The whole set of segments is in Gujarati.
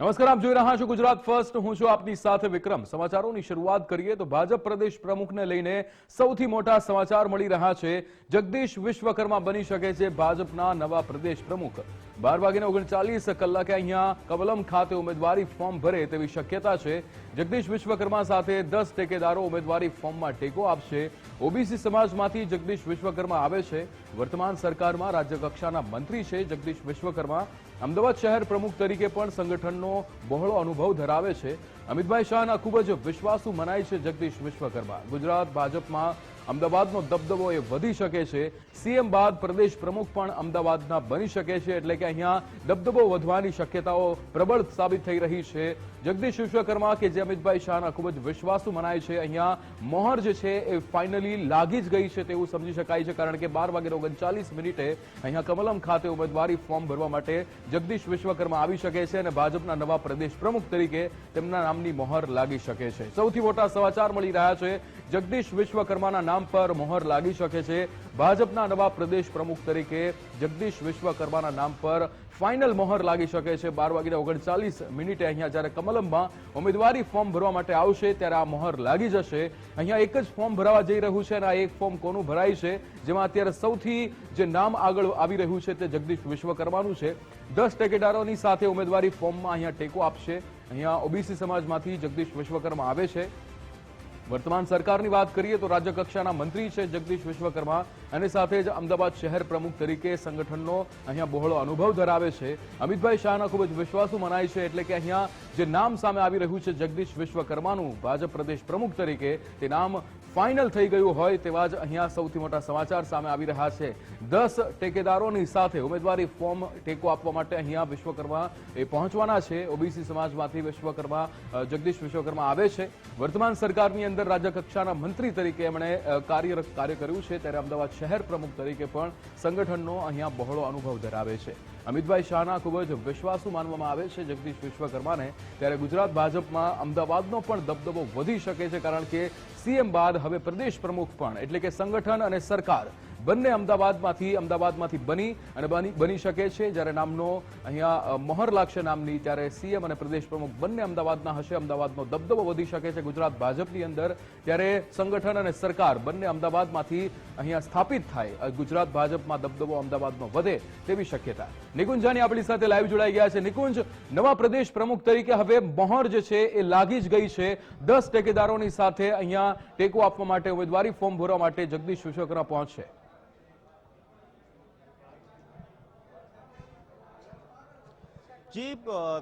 નમસ્કાર, આપ જોઈ રહ્યા છો ગુજરાત ફર્સ્ટ. હું છું આપની સાથે વિક્રમ. સમાચારોની શરૂઆત કરીએ તો ભાજપ પ્રદેશ પ્રમુખને લઈને સૌથી મોટા સમાચાર મળી રહ્યા છે. જગદીશ વિશ્વકર્મા બની શકે છે ભાજપના નવા પ્રદેશ પ્રમુખ. બાર વાગીને ઓગણચાલીસ કલાકે અહીંયા કવલમ ખાતે ઉમેદવારી ફોર્મ ભરે તેવી શક્યતા છે. જગદીશ વિશ્વકર્મા સાથે દસ ટેકેદારો ઉમેદવારી ફોર્મમાં ટેકો આપશે. ઓબીસી સમાજમાંથી જગદીશ વિશ્વકર્મા આવે છે. વર્તમાન સરકારમાં રાજ્યકક્ષાના મંત્રી છે જગદીશ વિશ્વકર્મા. અમદાવાદ શહેર પ્રમુખ તરીકે પણ સંગઠનનો બહોળો અનુભવ ધરાવે છે. અમિતભાઈ શાહના ખૂબ જ વિશ્વાસુ મનાય છે જગદીશ વિશ્વકર્મા. ગુજરાત ભાજપમાં અમદાવાદનો દબદબો એ વધી શકે છે. સીએમ બાદ પ્રદેશ પ્રમુખ પણ અમદાવાદના બની શકે છે એટલે કે અહીંયા દબદબો વધવાની શક્યતાઓ પ્રબળ સાબિત થઈ રહી છે. જગદીશ વિશ્વકર્મા કે જે અમિતભાઈ શાહના ખૂબ જ વિશ્વાસુ મનાય છે, અહીંયા મોહર જે છે એ ફાઇનલી લાગી જ ગઈ છે તેવું સમજી શકાય છે, કારણ કે બાર વાગ્યે ઓગણચાલીસ મિનિટે અહીંયા કમલમ ખાતે ઉમેદવારી ફોર્મ ભરવા માટે જગદીશ વિશ્વકર્મા આવી શકે છે અને ભાજપના નવા પ્રદેશ પ્રમુખ તરીકે તેમના નામની મોહર લાગી શકે છે. સૌથી મોટા સમાચાર મળી રહ્યા છે. જગદીશ વિશ્વકર્માના નામ પર મોહર લાગી શકે છે. ભાજપના નવા પ્રદેશ પ્રમુખ તરીકે જગદીશ વિશ્વકર્માના નામ પર ફાઇનલ મોહર લાગી શકે છે. બાર વાગીને ઓગણચાલીસ મિનિટે અહીંયા જ્યારે કમલમમાં ઉમેદવારી ફોર્મ ભરવા માટે આવશે ત્યારે આ મોહર લાગી જશે. અહીંયા એક જ ફોર્મ ભરાવા જઈ રહ્યું છે અને આ એક ફોર્મ કોનું ભરાય છે? જેમાં અત્યારે સૌથી જે નામ આગળ આવી રહ્યું છે તે જગદીશ વિશ્વકર્માનું છે. દસ ટેકેદારોની સાથે ઉમેદવારી ફોર્મમાં અહીંયા ટેકો આપશે. અહીંયા ઓબીસી સમાજમાંથી જગદીશ વિશ્વકર્મા આવે છે. વર્તમાન સરકારની વાત કરીએ તો રાજ્ય કક્ષાના મંત્રી છે જગદીશ વિશ્વકર્મા. અને સાથે જ અમદાવાદ શહેર પ્રમુખ તરીકે સંગઠનનો અહીંયા બહોળો અનુભવ ધરાવે છે. અમિતભાઈ શાહના ખૂબ જ વિશ્વાસુ મનાય છે એટલે કે અહીંયા જે નામ સામે આવી રહ્યું છે જગદીશ વિશ્વકર્માનું, ભાજપ પ્રદેશ પ્રમુખ તરીકે, તે નામ ફાઇનલ થઈ ગયું હોય તેવા જ અહીંયા સૌથી મોટા સમાચાર સામે આવી રહ્યા છે. દસ ટેકેદારોની સાથે ઉમેદવારી ફોર્મ ટેકો આપવા માટે અહીંયા વિશ્વકર્મા એ પહોંચવાના છે. ઓબીસી સમાજમાંથી વિશ્વકર્મા જગદીશ વિશ્વકર્મા આવે છે. વર્તમાન સરકારની અંદર રાજ્ય કક્ષાના મંત્રી તરીકે એમણે કાર્ય કાર્ય કર્યું છે. ત્યારે અમદાવાદ શહેર પ્રમુખ તરીકે પણ સંગઠનનો અહીંયા બહોળો અનુભવ ધરાવે છે. અમિતભાઈ શાહના ખૂબ જ વિશ્વાસુ માનવામાં આવે છે જગદીશ વિશ્વકર્માને. ત્યારે ગુજરાત ભાજપમાં અમદાવાદનો પણ દબદબો વધી શકે છે કારણ કે સીએમ બાદ હવે પ્રદેશ પ્રમુખ પણ એટલે કે સંગઠન અને સરકાર. બંને અમદાવાદમાંથી અમદાવાદમાંથી બની અને બની શકે છે. જ્યારે નામનો અહીંયા મોહર લાગશે નામની, ત્યારે સીએમ અને પ્રદેશ પ્રમુખ બંને અમદાવાદના હશે. અમદાવાદનો દબદબો વધી શકે છે ગુજરાત ભાજપની અંદર. ત્યારે સંગઠન અને સરકાર બંને અમદાવાદમાંથી અહીંયા સ્થાપિત થાય. ગુજરાત ભાજપમાં દબદબો અમદાવાદનો વધે તેવી શક્યતા. નિકુંજાની આપણી સાથે લાઈવ જોડાઈ ગયા છે. નિકુંજ, નવા પ્રદેશ પ્રમુખ તરીકે હવે મોહર જે છે એ લાગી જ ગઈ છે. દસ ટેકેદારોની સાથે અહીંયા ટેકો આપવા માટે ઉમેદવારી ફોર્મ ભરવા માટે જગદીશ વિશ્વકર્મા પહોંચશે. જી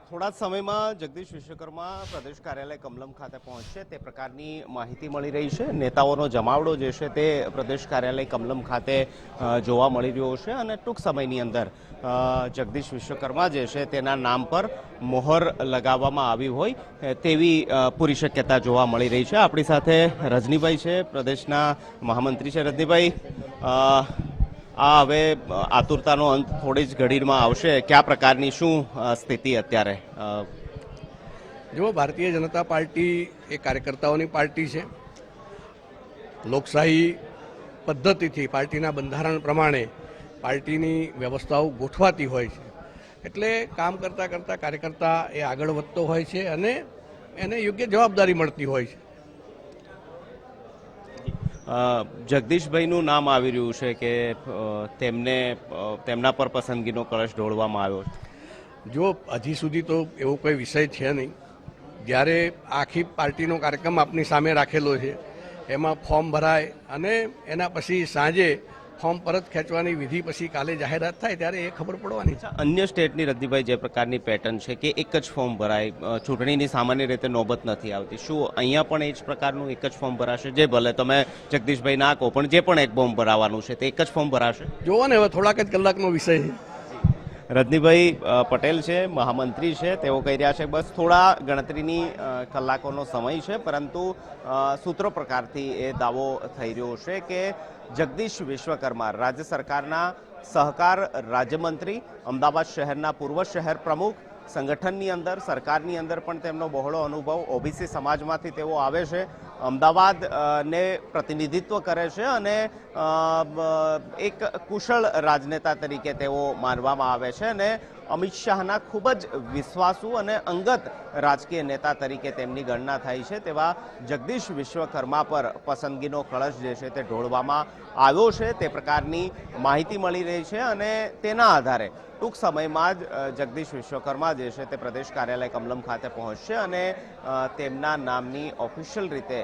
થોડા સમયમાં જગદીશ વિશ્વકર્મા પ્રદેશ કાર્યાલય કમલમ ખાતે પહોંચશે. તે પ્રકારની માહિતી મળી રહી છે. નેતાઓનો જમાવડો જે છે તે પ્રદેશ કાર્યાલય કમલમ ખાતે જોવા મળી રહ્યો છે અને ટૂંક સમયની અંદર જગદીશ વિશ્વકર્મા જે છે તેના નામ પર મોહર લગાવવામાં આવી હોય તેવી પૂરી શક્યતા જોવા મળી રહી છે. આપણી સાથે રજનીભાઈ છે, પ્રદેશના મહામંત્રી છે. રજનીભાઈ આ હવે આતુરતાનો અંત થોડી જ ઘડીમાં આવશે. કયા પ્રકારની શું સ્થિતિ અત્યારે? જુઓ, ભારતીય જનતા પાર્ટી એ કાર્યકર્તાઓની પાર્ટી છે. લોકશાહી પદ્ધતિથી, પાર્ટીના બંધારણ પ્રમાણે પાર્ટીની વ્યવસ્થાઓ ગોઠવાતી હોય છે. એટલે કામ કરતાં કરતાં કાર્યકર્તા એ આગળ વધતો હોય છે અને એને યોગ્ય જવાબદારી મળતી હોય છે. જગદીશભાઈનું નામ આવી રહ્યું છે કે તેમને તેમના પર પસંદગીનો કળશ ઢોળવામાં આવ્યો જો હજી સુધી તો એવો કોઈ વિષય છે નહીં. જ્યારે આખી પાર્ટીનો કાર્યક્રમ આપની સામે રાખેલો છે, એમાં ફોર્મ ભરાય અને એના પછી સાંજે ફોર્મ પરત ખેંચવાની વિધિ પછી કાલે જાહેરાત થાય ત્યારે એ ખબર પડવાની છે. અન્ય સ્ટેટની રદ્દીભાઈ જે પ્રકારની પેટર્ન છે કે એક જ ફોર્મ ભરાય ચૂંટણીની સામાન્ય રીતે નોબત નથી આવતી. શું અહીંયા પણ એ જ પ્રકારનું એક જ ફોર્મ ભરાશે? જે ભલે તમે જગદીશભાઈ ના કહો પણ જે પણ એક ફોર્મ ભરાવાનું છે તે એક જ ફોર્મ ભરાશે? જોવો ને હવે થોડાક જ કલાકનો વિષય છે. રજનીભાઈ પટેલ છે, મહામંત્રી છે, તેઓ કહી રહ્યા છે, બસ થોડા ગણતરીની કલાકોનો સમય છે, પરંતુ સૂત્રો પ્રકારથી એ દાવો થઈ રહ્યો છે કે જગદીશ વિશ્વકર્મા રાજ્ય સરકારના સહકાર રાજ્યમંત્રી, અમદાવાદ શહેરના પૂર્વ શહેર પ્રમુખ, સંગઠનની અંદર, સરકારની અંદર પણ તેમનો બહોળો અનુભવ, ઓબીસી સમાજમાંથી તેઓ આવે છે. અમદાવાદ ને પ્રતિનિધિત્વ કરે છે અને એક કુશળ રાજનેતા તરીકે તેઓ માનવામાં આવે છે અને અમિત શાહના ખૂબ જ વિશ્વાસુ અને અંગત રાજકીય નેતા તરીકે તેમની ગણના થાય છે તેવા જગદીશ વિશ્વકર્મા પર પસંદગીનો કળશ જે છે તે ઢોળવામાં આવ્યો છે, તે પ્રકારની માહિતી મળી રહી છે અને તેના આધારે ટૂંક સમયમાં જ જગદીશ વિશ્વકર્મા જે છે તે પ્રદેશ કાર્યાલય કમલમ ખાતે પહોંચશે અને તેમના નામની ઓફિશિયલ રીતે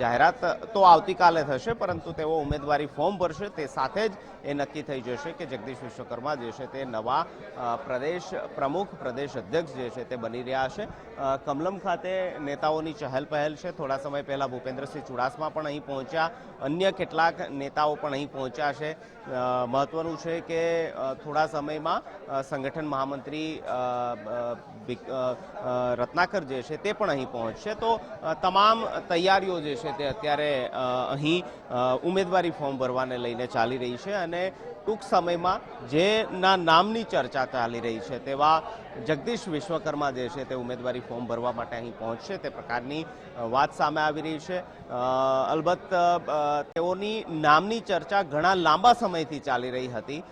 જાહેરાત તો આવતીકાલે થશે, પરંતુ તેઓ ઉમેદવારી ફોર્મ ભરશે. તે સાથે જ એ નક્કી થઈ જશે કે જગદીશ વિશ્વકર્મા જે છે તે નવા પ્રદેશ પ્રમુખ, પ્રદેશ અધ્યક્ષ જે છે તે બની રહ્યા છે. કમલમ ખાતે નેતાઓની ચહલ પહેલ છે. થોડા સમય પહેલાં ભૂપેન્દ્રસિંહ ચુડાસમા પણ અહીં પહોંચ્યા. અન્ય કેટલાક નેતાઓ પણ અહીં પહોંચ્યા છે. મહત્વનું છે કે થોડા સમયમાં સંગઠન મહામંત્રી રત્નાકર જે છે તે પણ અહીં પહોંચશે. તો તમામ તૈયારીઓ જે છે તે અત્યારે અહીં ઉમેદવારી ફોર્મ ભરવાને લઈને ચાલી રહી છે અને ટૂંક સમયમાં જેના નામની ચર્ચા ચાલી રહી છે તેવા જગદીશ વિશ્વકર્મા જે છે તે ઉમેદવારી ફોર્મ ભરવા માટે અહીં પહોંચશે તે પ્રકારની વાત સામે આવી રહી છે. અલબત્ત તેઓની નામની ચર્ચા ઘણા લાંબા સમયથી ચાલી રહી હતી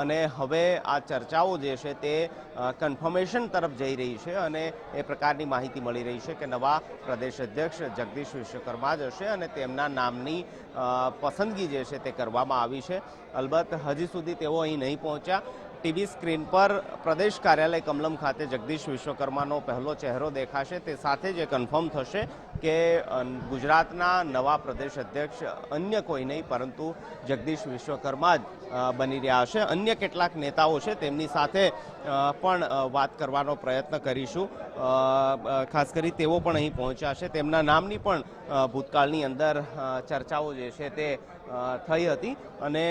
અને હવે આ ચર્ચાઓ જે છે તે કન્ફર્મેશન તરફ જઈ રહી છે અને એ પ્રકારની માહિતી મળી રહી છે કે નવા પ્રદેશ અધ્યક્ષ જગદીશ વિશ્વકર્મા જ હશે અને તેમના નામની પસંદગી જે છે તે કરવામાં આવી છે. અલબત્ત, હજી સુધી તેઓ અહીં નહીં પહોંચ્યા. ટીવી સ્ક્રીન પર પ્રદેશ કાર્યાલય કમલમ ખાતે જગદીશ વિશ્વકર્માનો પહેલો ચહેરો દેખાશે. તે સાથે જ એ કન્ફર્મ થશે કે ગુજરાતના નવા પ્રદેશ અધ્યક્ષ અન્ય કોઈ નહીં, પરંતુ જગદીશ વિશ્વકર્મા જ બની રહ્યા હશે. અન્ય કેટલાક નેતાઓ છે તેમની સાથે પણ વાત કરવાનો પ્રયત્ન કરીશું. ખાસ કરી તેઓ પણ અહીં પહોંચ્યા છે. તેમના નામની પણ ભૂતકાળની અંદર ચર્ચાઓ જે છે તે થઈ હતી અને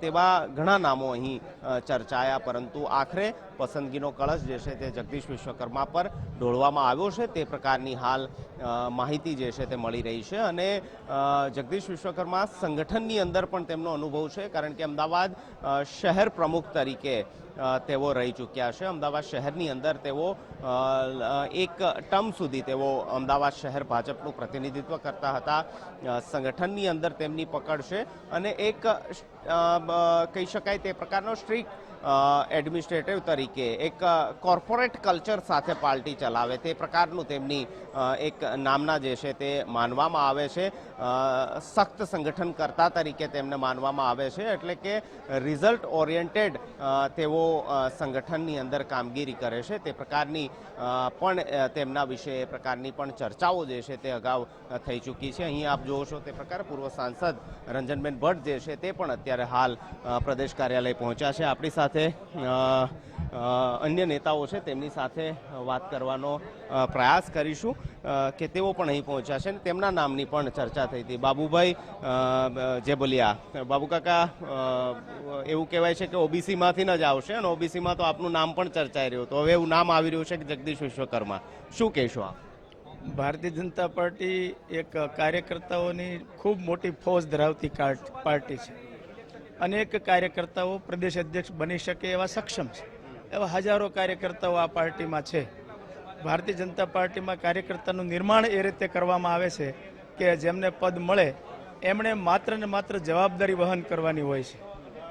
તેવા ઘણા નામો અહીં ચર્ચાયા પરંતુ આખરે પસંદગીનો કળશ જે છે તે જગદીશ વિશ્વકર્મા પર ઢોળવામાં આવ્યો છે. તે પ્રકારની હાલ માહિતી જે છે તે મળી રહી છે અને જગદીશ વિશ્વકર્મા સંગઠનની અંદર પણ તેમનો અનુભવ છે કારણ કે અમદાવાદ શહેર પ્રમુખ તરીકે તેઓ રહી ચૂક્યા છે. અમદાવાદ શહેરની અંદર તેઓ એક ટર્મ સુધી તેઓ અમદાવાદ શહેર ભાજપનું પ્રતિનિધિત્વ કરતા હતા. સંગઠનની અંદર તેમની પકડ છે અને એક કહી શકાય તે પ્રકારનો સ્ટ્રીક એડમિનિસ્ટ્રેટિવ તરીકે એક કોર્પોરેટ કલ્ચર સાથે પાર્ટી ચલાવે. તે પ્રકારનું તેમની એક નામના જે છે તે માનવામાં આવે છે. સખ્ત સંગઠનકર્તા તરીકે તેમને માનવામાં આવે છે. એટલે કે રિઝલ્ટ ઓરિએન્ટેડ તેઓ સંગઠનની અંદર કામગીરી કરે છે. તે પ્રકારની પણ તેમના વિશે એ પ્રકારની પણ ચર્ચાઓ જે છે તે અગાઉ થઈ ચૂકી છે. અહીં આપ જોવો છો તે પ્રકાર પૂર્વ સાંસદ રંજનબેન ભટ્ટ જે છે તે પણ અત્યારે હાલ પ્રદેશ કાર્યાલય પહોંચ્યા છે. આપણી સાથે અ, અન્ય નેતાઓ છે તેમની સાથે વાત કરવાનો પ્રયાસ કરીશું કે તેઓ પણ અહીં પહોંચ્યા છે અને તેમના નામની પણ ચર્ચા થઈ હતી. બાબુભાઈ જેબલિયા બાબુકાકા એવું કહેવાય છે કે ઓબીસીમાંથી જ આવશે અને ઓબીસીમાં તો આપનું નામ પણ ચર્ચાઈ રહ્યું હતું. હવે એવું નામ આવી રહ્યું છે કે જગદીશ વિશ્વકર્મા. શું કહેશો આપ? ભારતીય જનતા પાર્ટી એક કાર્યકર્તાઓની ખૂબ મોટી ફોજ ધરાવતી પાર્ટી છે. અનેક કાર્યકર્તાઓ પ્રદેશ અધ્યક્ષ બની શકે એવા સક્ષમ છે. એવા હજારો કાર્યકર્તાઓ આ પાર્ટીમાં છે. ભારતીય જનતા પાર્ટીમાં કાર્યકર્તાનું નિર્માણ એ રીતે કરવામાં આવે છે કે જેમને પદ મળે, એમણે માત્ર ને માત્ર જવાબદારી વહન કરવાની હોય છે.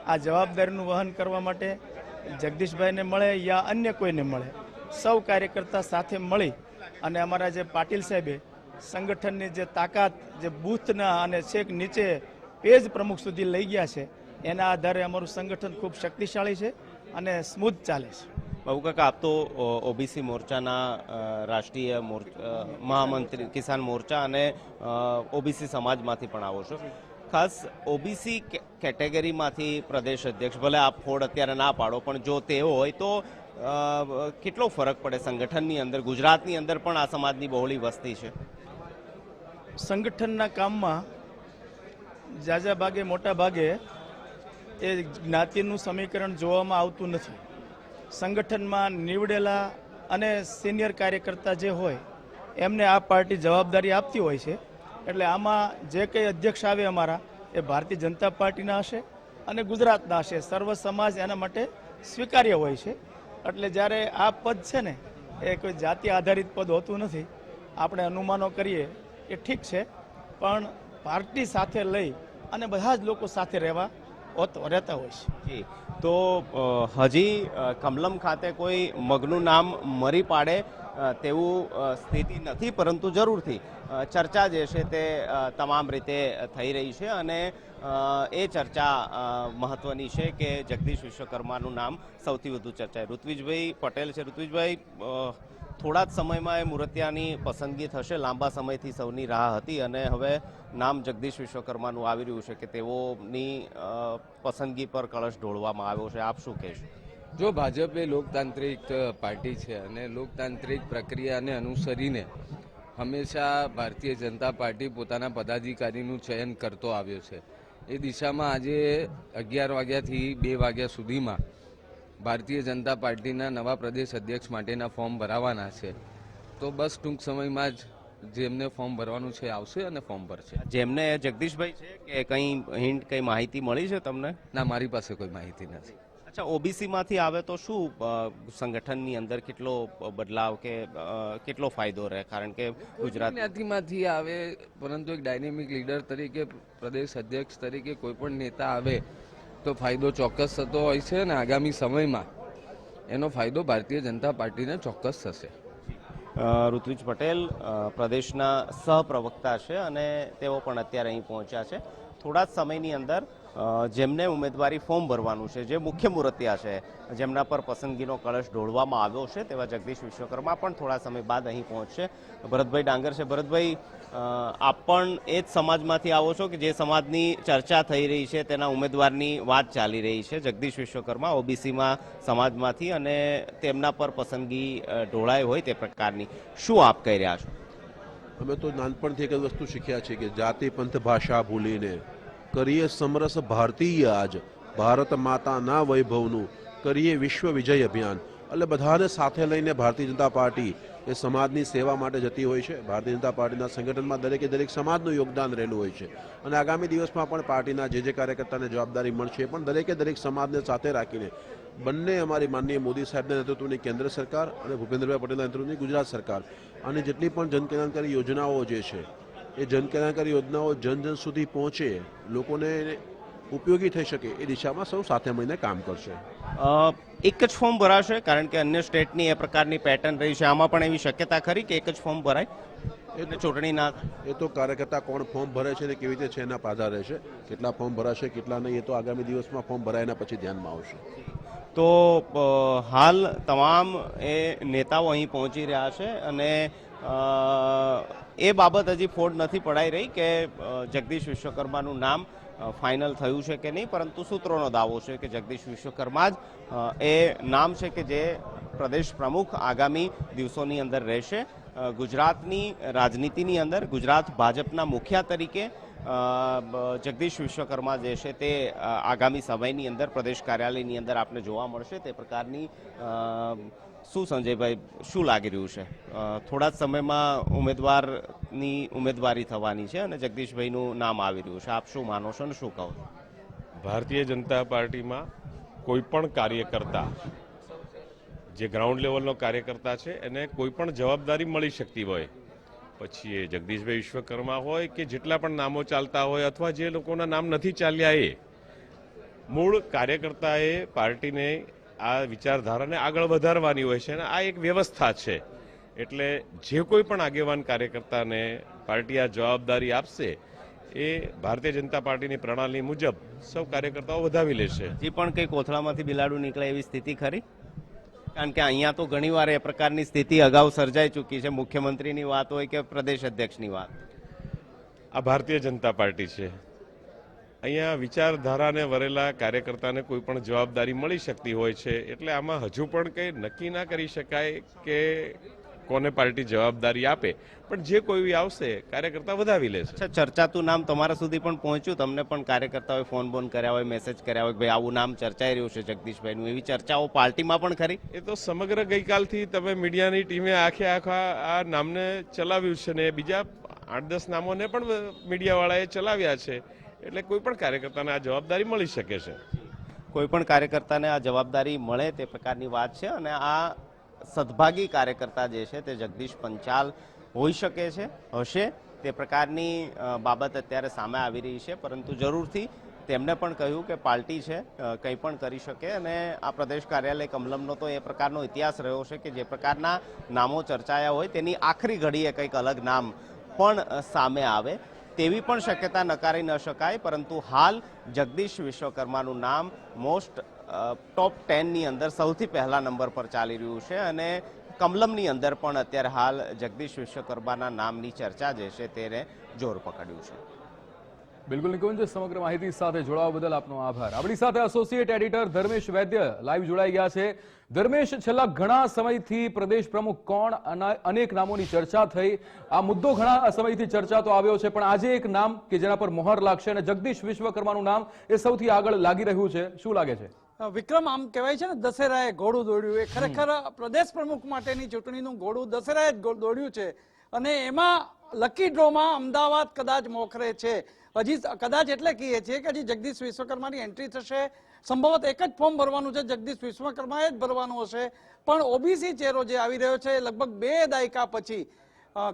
આ જવાબદારીનું વહન કરવા માટે જગદીશભાઈને મળે યા અન્ય કોઈને મળે, સૌ કાર્યકર્તા સાથે મળી અને અમારા જે પાટીલ સાહેબે સંગઠનની જે તાકાત, જે બૂથના અને છેક નીચે પેજ પ્રમુખ સુધી લઈ ગયા છે એના આધારે અમારું સંગઠન ખૂબ શક્તિશાળી છે અને સ્મૂથ ચાલે છે. બાબુ કાકા આપ તો ઓબીસી મોરચાના રાષ્ટ્રીય મોર- મહામંત્રી કિસાન મોરચા અને ઓબીસી સમાજમાંથી પણ આવો છો. ખાસ ઓબીસી કેટેગરીમાંથી પ્રદેશ અધ્યક્ષ ભલે આપ ફોડ અત્યારે ના પાડો પણ જો તે હોય તો કેટલો ફરક પડે સંગઠનની અંદર? ગુજરાતની અંદર પણ આ સમાજની બહોળી વસ્તી છે. સંગઠનના કામમાં જાજા ભાગે મોટા ભાગે એ જ્ઞાતિનું સમીકરણ જોવામાં આવતું નથી. સંગઠનમાં નીવડેલા અને સિનિયર કાર્યકર્તા જે હોય, એમને આ પાર્ટી જવાબદારી આપતી હોય છે. એટલે આમાં જે કંઈ અધ્યક્ષ આવે અમારા, એ ભારતીય જનતા પાર્ટીના હશે અને ગુજરાતના હશે. સર્વ સમાજ એના માટે સ્વીકાર્ય હોય છે. એટલે જ્યારે આ પદ છે ને, એ કોઈ જાતિ આધારિત પદ હોતું નથી. આપણે અનુમાનો કરીએ એ ઠીક છે, પણ પાર્ટી સાથે લઈ અને બધા જ લોકો સાથે રહેવા રહેતા હોય છે. જી. તો હજી કમલમ ખાતે કોઈ મગનું નામ મરી પાડે તેવું સ્થિતિ નથી, પરંતુ જરૂરથી ચર્ચા જે છે તે તમામ રીતે થઈ રહી છે અને એ ચર્ચા મહત્વની છે કે જગદીશ વિશ્વકર્માનું નામ સૌથી વધુ ચર્ચાય. ઋત્વિજભાઈ પટેલ છે. ઋત્વિજભાઈ થોડા જ સમયમાં એ મૂર્તિયાની પસંદગી થશે. લાંબા સમયથી સૌની રાહ હતી અને હવે નામ જગદીશ વિશ્વકર્માનું આવી રહ્યું છે કે તેઓની પસંદગી પર કળશ ઢોળવામાં આવ્યો છે. આપ શું કહેશો? જો ભાજપ એ લોકતાંત્રિક પાર્ટી છે અને લોકતાંત્રિક પ્રક્રિયાને અનુસરીને હંમેશા ભારતીય જનતા પાર્ટી પોતાના પદાધિકારીનું ચયન કરતો આવ્યો છે. એ દિશામાં આજે અગિયાર વાગ્યાથી બે વાગ્યા સુધીમાં ભારતીય જનતા પાર્ટીના નવા પ્રદેશ અધ્યક્ષ માટેના ફોર્મ ભરાવાના છે. તો બસ ટૂંક સમયમાં જ જેમને ફોર્મ ભરવાનું છે આવશે અને ફોર્મ ભરશે. જેમને જગદીશભાઈ છે કે કંઈ હિન્ટ કંઈ માહિતી મળી છે તમને? ના મારી પાસે કોઈ માહિતી નથી. અચ્છા ઓબીસીમાંથી આવે તો શું સંગઠનની અંદર કેટલો બદલાવ કે કેટલો ફાયદો રહે? કારણ કે ગુજરાત જ્ઞાતિમાંથી આવે પરંતુ એક ડાયનેમિક લીડર તરીકે પ્રદેશ અધ્યક્ષ તરીકે કોઈ પણ નેતા આવે તો ફાયદો ચોક્કસ થતો હોય છે અને આગામી સમયમાં એનો ફાયદો ભારતીય જનતા પાર્ટીને ચોક્કસ થશે. ઋત્વિજ પટેલ પ્રદેશના સહપ્રવક્તા છે અને તેઓ પણ અત્યારે અહીં પહોંચ્યા છે. થોડા જ સમયની અંદર જેમને ઉમેદવારી ફોર્મ ભરવાનું છે, જે મુખ્ય મૂર્તિયા છે, જેમના પર પસંદગીનો કળશ ઢોળવામાં આવ્યો છે, તેવા જગદીશ વિશ્વકર્મા પણ થોડા સમય બાદ અહીં પહોંચશે. ભરતભાઈ ડાંગર છે. ભરતભાઈ આપ પણ એ જ સમાજમાંથી આવો છો કે જે સમાજની ચર્ચા થઈ રહી છે, તેના ઉમેદવારની વાત ચાલી રહી છે? જગદીશ વિશ્વકર્મા ઓબીસીમાં સમાજમાંથી અને તેમના પર પસંદગી ઢોળાઈ હોય તે પ્રકારની. શું આપ કહી રહ્યા છો? અમે તો નાનપણથી એક જ વસ્તુ શીખ્યા છે કે જાતિ, પંથ, ભાષા ભૂલીને કરીએ સમરસ ભારતીય આજ. ભારત માતાના વૈભવનું કરીએ વિશ્વ વિજય અભિયાન. એટલે બધાને સાથે લઈને ભારતીય જનતા પાર્ટી એ સમાજની સેવા માટે જતી હોય છે. ભારતીય જનતા પાર્ટીના સંગઠનમાં દરેકે દરેક સમાજનું યોગદાન રહેલું હોય છે. અને આગામી દિવસમાં પણ પાર્ટીના જે જે કાર્યકર્તાને જવાબદારી મળશે એ પણ દરેકે દરેક સમાજને સાથે રાખીને બંને અમારી માનનીય મોદી સાહેબના નેતૃત્વની કેન્દ્ર સરકાર અને ભૂપેન્દ્રભાઈ પટેલના નેતૃત્વની ગુજરાત સરકાર. અને જેટલી પણ જનકલ્યાણકારી યોજનાઓ જે છે એ જનકલ્યાણકારી યોજનાઓ જન જન સુધી પહોંચે લોકોને ઉપયોગી થઈ શકે એ દિશામાં સૌ સાથે મળીને કામ કરશે. એક જ ફોર્મ ભરાશે કારણ કે અન્ય સ્ટેટની એ પ્રકારની પેટર્ન રહી છે. આમાં પણ એવી શક્યતા ખરી કે એક જ ફોર્મ ભરાય? એટલે ચૂંટણી ના એ તો કાર્યકર્તા કોણ ફોર્મ ભરે છે ને કેવી રીતે છે એના આધાર રહેશે. કેટલા ફોર્મ ભરાશે કેટલા નહીં એ તો આગામી દિવસમાં ફોર્મ ભરાય એના પછી ધ્યાનમાં આવશે. તો હાલ તમામ એ નેતાઓ અહીં પહોંચી રહ્યા છે અને એ બાબત હજી ફોડ નથી પડાઈ રહી કે જગદીશ વિશ્વકર્માનું નામ ફાઇનલ થયું છે કે નહીં, પરંતુ સૂત્રોનો દાવો છે કે જગદીશ વિશ્વકર્મા જ એ નામ છે કે જે પ્રદેશ પ્રમુખ આગામી દિવસોની અંદર રહેશે. ગુજરાતની રાજનીતિની અંદર ગુજરાત ભાજપના મુખિયા તરીકે જગદીશ વિશ્વકર્મા જે છે તે આગામી સમયની અંદર પ્રદેશ કાર્યાલયની અંદર આપને જોવા મળશે. તે પ્રકારની શું સંજયભાઈ, શું લાગી રહ્યું છે? થોડા જ સમયમાં ઉમેદવારની ઉમેદવારી થવાની છે અને જગદીશભાઈનું નામ આવી રહ્યું છે. આપ શું માનો છો અને શું કહો ભારતીય જનતા પાર્ટીમાં કોઈ પણ કાર્યકર્તા, જે ગ્રાઉન્ડ લેવલનો કાર્યકર્તા છે, એને કોઈ પણ જવાબદારી મળી શકતી હોય. પછી એ જગદીશભાઈ વિશ્વકર્મા હોય કે જેટલા પણ નામો ચાલતા હોય અથવા જે લોકોના નામ નથી ચાલ્યા એ, મૂળ કાર્યકર્તાએ પાર્ટીને આ વિચારધારાને આગળ વધારવાની હોય છે અને આ એક વ્યવસ્થા છે. એટલે જે કોઈ પણ આગેવાન કાર્યકર્તાને પાર્ટી આ જવાબદારી આપશે એ ભારતીય જનતા પાર્ટીની પ્રણાલી મુજબ સૌ કાર્યકર્તાઓ વધાવી લેશે. જે પણ કંઈ કોથળામાંથી બિલાડું નીકળે એવી સ્થિતિ ખરી? કારણ કે અહીંયા તો ઘણીવાર એ પ્રકારની સ્થિતિ અગાઉ સર્જાઈ ચૂકી છે. મુખ્યમંત્રીની વાત હોય કે પ્રદેશ અધ્યક્ષની વાત? આ ભારતીય જનતા પાર્ટી છે. અહીંયા વિચારધારાને વરેલા કાર્યકર્તાને કોઈ પણ જવાબદારી મળી શકતી હોય છે એટલે આમાં હજુ પણ કંઈ નક્કી ના કરી શકાય કે કોને પાર્ટી જવાબદારી આપે. પણ જે કોઈ આવશે કાર્યકર્તા વધાવી લેશે છે. ચર્ચાતું નામ તમારા સુધી પણ પહોંચ્યું. તમને પણ કાર્યકર્તાઓએ ફોન બોન કર્યા હોય મેસેજ કર્યા હોય ભાઈ આવું નામ ચર્ચાઈ રહ્યું છે જગદીશભાઈનું એવી ચર્ચાઓ પાર્ટીમાં પણ ખરી? એ તો સમગ્ર ગઈકાલથી તમે મીડિયાની ટીમે આખે આખા આ નામને ચલાવ્યું છે ને બીજા આઠ દસ નામોને પણ મીડિયાવાળાએ ચલાવ્યા છે. એટલે કોઈ પણ કાર્યકર્તાને આ જવાબદારી મળી શકે છે. કોઈ પણ કાર્યકર્તાને આ જવાબદારી મળે તે પ્રકારની વાત છે અને આ સદભાગી કાર્યકર્તા જે છે તે જગદીશ પંચાલ હોઈ શકે છે, હશે. તે પ્રકારની બાબત અત્યારે સામે આવી રહી છે, પરંતુ જરૂરથી તેમને પણ કહ્યું કે પાર્ટી છે કંઈ પણ કરી શકે અને આ પ્રદેશ કાર્યાલય કમલમનો તો એ પ્રકારનો ઇતિહાસ રહ્યો છે કે જે પ્રકારના નામો ચર્ચાયા હોય તેની આખરી ઘડીએ કંઈક અલગ નામ પણ સામે આવે. તેવી પણ શક્યતા નકારી ન શકાય, પરંતુ હાલ જગદીશ વિશ્વકર્માનું નામ મોસ્ટ ટોપ ટેનની અંદર સૌથી પહેલા નંબર પર ચાલી રહ્યું છે અને કમલમની અંદર પણ અત્યારે હાલ જગદીશ વિશ્વકર્માના નામની ચર્ચા જે છે તેને જોર પકડ્યું છે. બિલકુલ નિકુંજ, સમગ્ર માહિતી સાથે જોડાવા બદલ આપનો આભાર. આપણી સાથે associate editor Dharmesh Vaidya live જોડાઈ ગયા છે. ધર્મેશ, છેલ્લા ઘણા સમયથી પ્રદેશ પ્રમુખ કોણ અના- અનેક નામોની ચર્ચા થઈ. આ મુદ્દો ઘણા સમયથી ચર્ચા તો આવ્યો છે, પણ આજે એક નામ કે જેના પર મોહર લાગશે અને જગદીશ વિશ્વકર્માનું નામ એ સૌથી આગળ લાગી રહ્યું છે. શું લાગે છે? વિક્રમ, આમ કહેવાય છે ને, દશેરાએ ઘોડું દોડ્યું. એ ખરેખર પ્રદેશ પ્રમુખ માટેની ચૂંટણીનું ઘોડું દશેરાએ જ દોડ્યું છે. અને એમાં લકી ડ્રોમાં અમદાવાદ કદાચ મોખરે છે. હજી કદાચ એટલે કહીએ છીએ કે હજી જગદીશ વિશ્વકર્માની એન્ટ્રી થશે. સંભવત એક જ ફોર્મ ભરવાનું છે. જગદીશ વિશ્વકર્માએ જ ભરવાનું હશે. પણ ઓબીસી ચહેરો જે આવી રહ્યો છે લગભગ બે દાયકા પછી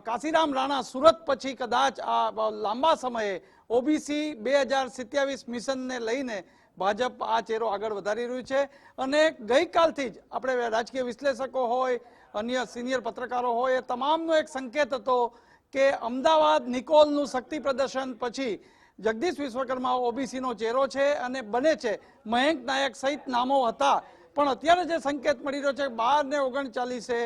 કાશીરામ રાણા સુરત પછી કદાચ આ લાંબા સમયે ઓબીસી બે હજાર સિત્યાવીસ મિશનને લઈને ભાજપ આ ચહેરો આગળ વધારી રહ્યું છે. અને ગઈકાલથી જ આપણે રાજકીય વિશ્લેષકો હોય, અન્ય સિનિયર પત્રકારો હોય, એ તમામનો એક સંકેત હતો કે અમદાવાદ નિકોલનું શક્તિ પ્રદર્શન પછી જગદીશ વિશ્વકર્મા ઓબીસીનો ચહેરો છે અને બને છે. મયંક નાયક સહિત નામો હતા. પણ અત્યારે જે સંકેત મળી રહ્યો છે, બાર ને ઓગણચાલીસે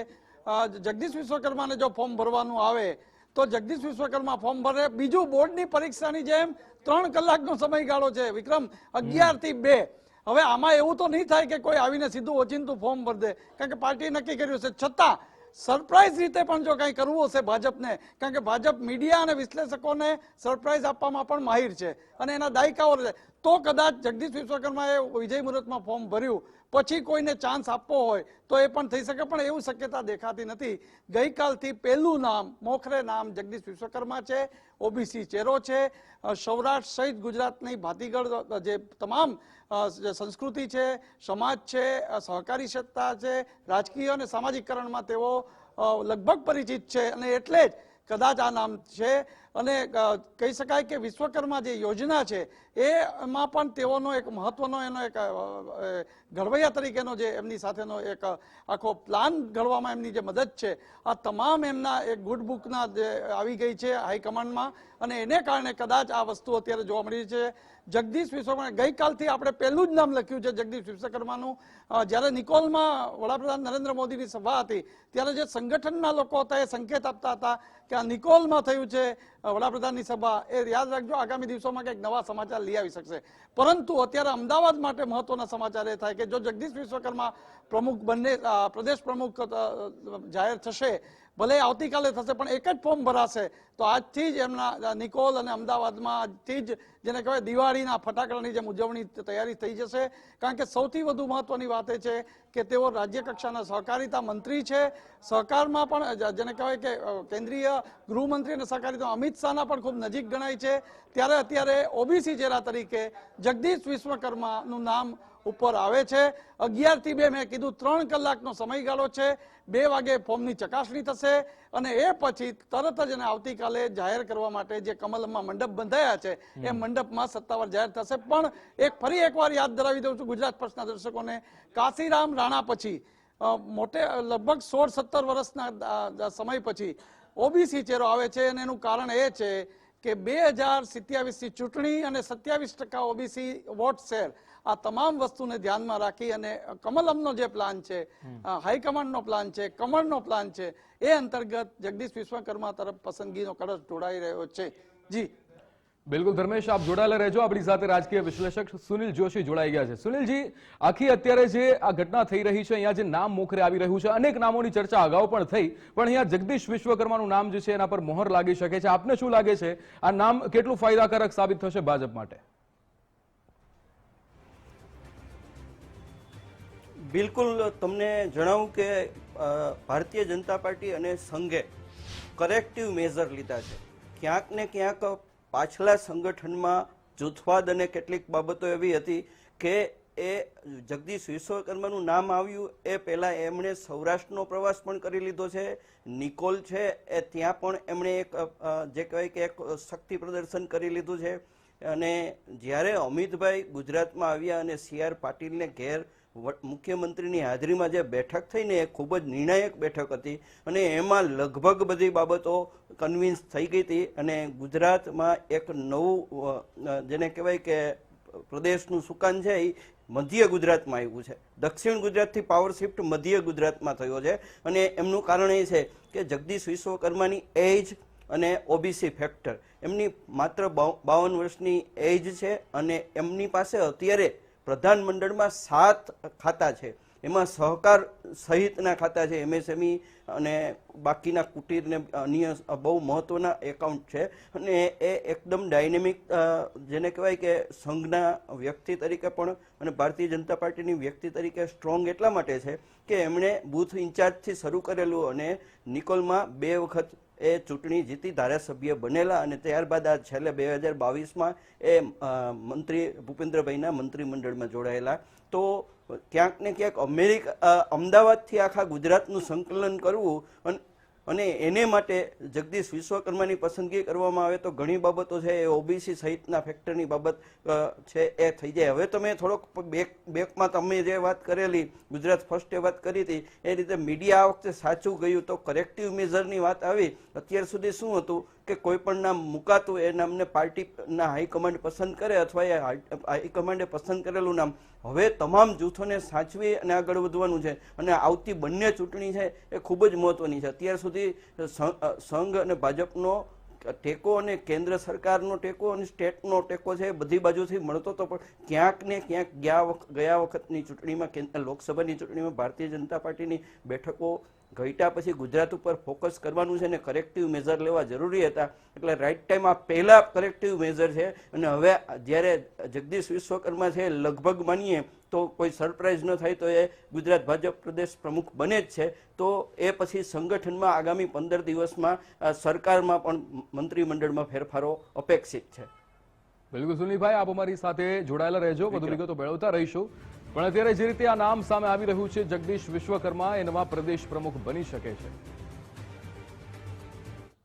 જગદીશ વિશ્વકર્માને જો ફોર્મ ભરવાનું આવે, તો જગદીશ વિશ્વકર્મા ફોર્મ ભરે. બીજું બોર્ડની પરીક્ષાની જેમ ત્રણ કલાકનો સમયગાળો છે. વિક્રમ અગિયારથી બે. હવે આમાં એવું તો નહીં થાય કે કોઈ આવીને સીધું ઓચિંતું ફોર્મ ભરી દે. કારણ કે પાર્ટીએ નક્કી કર્યું છે. છતાં સરપ્રાઇઝ રીતે પણ જો કંઈ કરવું હશે ભાજપને, કારણ કે ભાજપ મીડિયા અને વિશ્લેષકોને સરપ્રાઇઝ આપવામાં પણ માહિર છે અને એના દાયકાઓ તો કદાચ જગદીશ વિશ્વકર્માએ વિજય મુહૂર્તમાં ફોર્મ ભર્યું પછી કોઈને ચાન્સ આપવો હોય તો એ પણ થઈ શકે, પણ એવું શક્યતા દેખાતી નથી. ગઈકાલથી પહેલું નામ, મોખરે નામ જગદીશ વિશ્વકર્મા છે, ઓબીસી ચેરો છે સૌરાષ્ટ્ર સહિત ગુજરાતની ભાતીગળ જે તમામ સંસ્કૃતિ છે, સમાજ છે સહકારી સત્તા છે, રાજકીય અને સામાજિકકરણમાં તેઓ લગભગ પરિચિત છે. અને એટલે જ કદાચ આ નામ છે અને કહી શકાય કે વિશ્વકર્મા જે યોજના છે, એમાં પણ તેઓનો એક મહત્વનો એનો એક ઘડવૈયા તરીકેનો જે એમની સાથેનો એક આખો પ્લાન ઘડવામાં એમની જે મદદ છે, આ તમામ એમના એક ગુડ બુકના જે આવી ગઈ છે હાઈકમાન્ડમાં. અને એને કારણે કદાચ આ વસ્તુ અત્યારે જોવા મળી છે. જગદીશ વિશ્વકર્મા, ગઈકાલથી આપણે પહેલું જ નામ લખ્યું છે જગદીશ વિશ્વકર્માનું. જ્યારે નિકોલમાં વડાપ્રધાન નરેન્દ્ર મોદીની સભા હતી, ત્યારે જે સંગઠનના લોકો હતા એ સંકેત આપતા હતા કે આ નિકોલમાં થયું છે. વડાપ્રધાનની સભા. એ યાદ રાખજો, આગામી દિવસોમાં કંઈક નવા સમાચાર લઈ આવી શકશે. પરંતુ અત્યારે અમદાવાદ માટે મહત્વના સમાચાર એ થાય કે જો જગદીશ વિશ્વકર્મા પ્રમુખ બંને પ્રદેશ પ્રમુખ જાહેર થશે ભલે આવતીકાલે થશે, પણ એક જ ફોર્મ ભરાશે. તો આજથી જ એમના નિકોલ અને અમદાવાદમાં આજથી જ જેને કહેવાય દિવાળીના ફટાકડાની જેમ ઉજવણી તૈયારી થઈ જશે. કારણ કે સૌથી વધુ મહત્વની વાત એ છે કે તેઓ રાજ્ય કક્ષાના સહકારિતા મંત્રી છે. સહકારમાં પણ જેને કહેવાય કે કેન્દ્રીય ગૃહમંત્રી અને સહકારિતા અમિત શાહના પણ ખૂબ નજીક ગણાય છે. ત્યારે અત્યારે ઓબીસી ચહેરા તરીકે જગદીશ વિશ્વકર્માનું નામ ઉપર આવે છે. અગિયારથી બે મેં કીધું ત્રણ કલાકનો સમયગાળો છે. બે વાગે ફોર્મની ચકાસણી થશે અને એ પછી તરત જ એને આવતીકાલે જાહેર કરવા માટે જે કમલમમાં મંડપ બંધાયા છે એ મંડપમાં સત્તાવાર જાહેર થશે. પણ એક ફરી એકવાર યાદ ધરાવી દઉં છું ગુજરાત પક્ષના દર્શકોને. કાશીરામ રાણા પછી મોટે લગભગ સોળ સત્તર વર્ષના સમય પછી ઓબીસી ચહેરો આવે છે અને એનું કારણ એ છે કે બે હજાર સિત્યાવીસની ચૂંટણી અને સત્યાવીસ ટકા ઓબીસી વોટ શેર આ તમામ વસ્તુને ધ્યાનમાં રાખી અને કમલમનો જે પ્લાન છે હાઈકમાન્ડનો પ્લાન છે કમળનો પ્લાન છે એ અંતર્ગત જગદીશ વિશ્વકર્મા તરફ પસંદગીનો કળશ ઢોળાઈ રહ્યો છે. જી બિલકુલ ધર્મેશ, આપ જોડાયેલા રહેજો. આપણી સાથે રાજકીય વિશ્લેષક સુનિલ જોશી જોડાઈ ગયા છે. સુનિલજી, આખી અત્યારે જે આ ઘટના થઈ રહી છે, અહીંયા જે નામ મોખરે આવી રહ્યું છે, અનેક નામોની ચર્ચા અગાઉ પણ થઈ, પણ અહીંયા જગદીશ વિશ્વકર્માનું નામ જે છે, એના પર મોહર લાગી શકે છે. આપને શું લાગે છે? આ નામ કેટલું ફાયદાકારક સાબિત થશે ભાજપ માટે? બિલકુલ તમને જણાવું કે ભારતીય જનતા પાર્ટી અને સંઘે કરેક્ટિવ મેઝર લીધા છે. ક્યાંક ને ક્યાંક પાછલા સંગઠનમાં જૂથવાદ અને કેટલીક બાબતો એવી હતી કે એ જગદીશ વિશ્વકર્માનું નામ આવ્યું, એ પહેલાં એમણે સૌરાષ્ટ્રનો પ્રવાસ પણ કરી લીધો છે, નિકોલ છે, એ ત્યાં પણ એમણે એક જે કહેવાય કે એક શક્તિ પ્રદર્શન કરી લીધું છે. અને જ્યારે અમિતભાઈ ગુજરાતમાં આવ્યા અને સી આર પાટીલને ઘેર મુખ્યમંત્રીની હાજરીમાં જે બેઠક થઈને એ ખૂબ જ નિર્ણાયક બેઠક હતી અને એમાં લગભગ બધી બાબતો કન્વિન્સ થઈ ગઈ હતી અને ગુજરાતમાં એક નવું જેને કહેવાય કે પ્રદેશનું સુકાન છે એ મધ્ય ગુજરાતમાં આવ્યું છે. દક્ષિણ ગુજરાતથી પાવર શિફ્ટ મધ્ય ગુજરાતમાં થયો છે અને એમનું કારણ એ છે કે જગદીશ વિશ્વકર્માની એજ અને ઓબીસી ફેક્ટર એમની માત્ર બાવન વર્ષની એજ છે અને એમની પાસે અત્યારે પ્રધાનમંડળમાં સાત ખાતા છે. એમાં સહકાર સહિતના ખાતા છે. એમએસએમઈ અને બાકીના કુટીરને અન્ય બહુ મહત્વના એકાઉન્ટ છે. અને એ એકદમ ડાયનેમિક જેને કહેવાય કે સંઘના વ્યક્તિ તરીકે પણ અને ભારતીય જનતા પાર્ટીની વ્યક્તિ તરીકે સ્ટ્રોંગ એટલા માટે છે કે એમણે બૂથ ઇન્ચાર્જથી શરૂ કરેલું અને નિકોલમાં બે વખત એ ચૂંટણી જીતી ધારાસભ્ય બનેલા અને ત્યારબાદ આ છેલ્લે બે હજાર બાવીસમાં એ મંત્રી ભૂપેન્દ્રભાઈના મંત્રીમંડળમાં જોડાયેલા. તો ક્યાંક ને ક્યાંક અમેરિકા અમદાવાદથી આખા ગુજરાતનું સંકલન કરવું અન- અને એને માટે જગદીશ વિશ્વકર્માની પસંદગી કરવામાં આવે તો ઘણી બાબતો છે, એ ઓબીસી સહિતના ફેક્ટરની બાબત છે, એ થઈ જાય. હવે તમે થોડોક બેક બેકમાં તમે જે વાત કરેલી, ગુજરાત ફર્સ્ટે વાત કરી હતી, એ રીતે મીડિયા આ વખતે સાચું ગયું તો કરેક્ટિવ મેઝરની વાત આવી. અત્યાર સુધી શું હતું? કે કોઈ પણ નામ મુકાતું એ નામને પાર્ટીના હાઈકમાન્ડ પસંદ કરે અથવા એ હાઈ- હાઈકમાન્ડે પસંદ કરેલું નામ, હવે તમામ જૂથોને સાચવી અને આગળ વધવાનું છે. અને આવતી બંને ચૂંટણી છે એ ખૂબ જ મહત્વની છે. અત્યાર સુધી સંઘ અને ભાજપનો ટેકો અને કેન્દ્ર સરકારનો ટેકો અને સ્ટેટનો ટેકો છે બધી બાજુથી મળતો હતો પણ ક્યાંક ને ક્યાંક ગયા વખત ગયા વખતની ચૂંટણીમાં લોકસભાની ચૂંટણીમાં ભારતીય જનતા પાર્ટીની બેઠકો ઘટ્યા પછી ગુજરાત ઉપર ફોકસ કરવાનું છે અને કરેક્ટિવ મેજર લેવા જરૂરી હતા. એટલે રાઈટ ટાઈમ આ પહેલા કરેક્ટિવ મેજર છે અને હવે જ્યારે જગદીશ વિશ્વકર્મા છે લગભગ માનીએ તો કોઈ સરપ્રાઇઝ ન થાય તો એ ગુજરાત ભાજપ પ્રદેશ પ્રમુખ બને જ છે. તો એ પછી સંગઠનમાં આગામી પંદર દિવસમાં સરકારમાં પણ મંત્રીમંડળમાં ફેરફારો અપેક્ષિત છે. બિલકુલ સુનિલભાઈ આપ અમારી સાથે જોડાયેલા રહેજો. વધુ વિગતો મેળવતા રહીશું. પણ અત્યારે જે રીતે આ નામ સામે આવી રહ્યું છે, જગદીશ વિશ્વકર્મા એ નવા પ્રદેશ પ્રમુખ બની શકે છે.